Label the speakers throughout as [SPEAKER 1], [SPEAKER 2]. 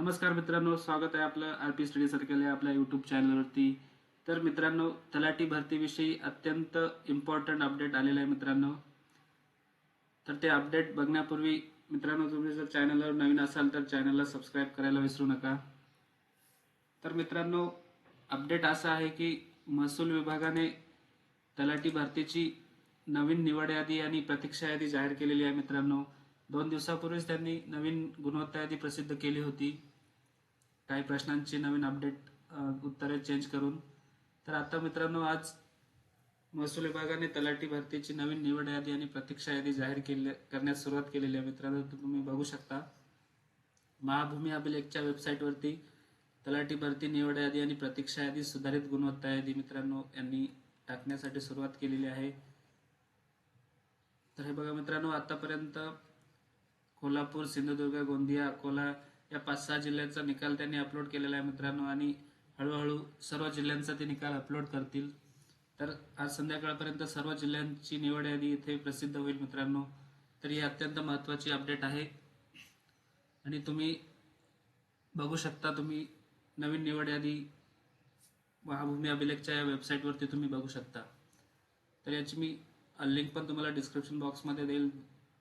[SPEAKER 1] नमस्कार मित्रांनो स्वागत आहे आपलं आर पी स्टडी सर्कल या आपल्या यूट्यूब चॅनलवरती तर मित्रांनो तलाठी भरतीविषयी अत्यंत इम्पॉर्टंट अपडेट आलेलं आहे मित्रांनो. तर ते अपडेट बघण्यापूर्वी मित्रांनो तुम्ही जर चॅनलवर नवीन असाल तर चॅनलला सबस्क्राईब करायला विसरू नका. तर मित्रांनो अपडेट असा आहे की महसूल विभागाने तलाठी भरतीची नवीन निवड यादी आणि प्रतीक्षा यादी जाहीर केलेली आहे मित्रांनो. दोन दिवसापूर्वीच त्यांनी नवीन गुणवत्ता यादी प्रसिद्ध केली होती. काही प्रश्नांची नवीन अपडेट उत्तरे चेंज करून. तर आता मित्रांनो आज महसूल विभागाने तलाठी भरतीची नवीन निवड यादी आणि प्रतीक्षा यादी जाहीर केली करण्यास सुरुवात केलेली आहे. मित्रांनो तुम्ही बघू शकता. महाभूमी अभिलेखच्या वेबसाईटवरती तलाठी भरती निवड यादी आणि प्रतीक्षा यादी सुधारित गुणवत्ता यादी मित्रांनो यांनी टाकण्यासाठी सुरुवात केलेली आहे. तर हे बघा मित्रांनो आतापर्यंत कोल्हापूर सिंधुदुर्ग गोंदिया अकोला या पाच सहा जिल्ह्यांचा निकाल त्यांनी अपलोड केलेला आहे मित्रांनो आणि हळूहळू सर्व जिल्ह्यांचा ते निकाल अपलोड करतील. तर आज संध्याकाळपर्यंत सर्व जिल्ह्यांची निवड यादी इथे प्रसिद्ध होईल मित्रांनो. तर ही अत्यंत महत्त्वाची अपडेट आहे. आणि तुम्ही बघू शकता तुम्ही नवीन निवड यादी महाभूमी अभिलेखच्या या वेबसाईटवरती तुम्ही बघू शकता. तर याची मी लिंक पण तुम्हाला डिस्क्रिप्शन बॉक्समध्ये देईल.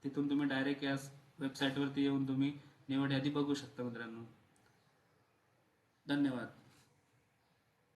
[SPEAKER 1] तिथून तुम्ही डायरेक्ट या वेबसाईटवरती येऊन तुम्ही निवड यादी बघू शकता मित्रांनो. धन्यवाद.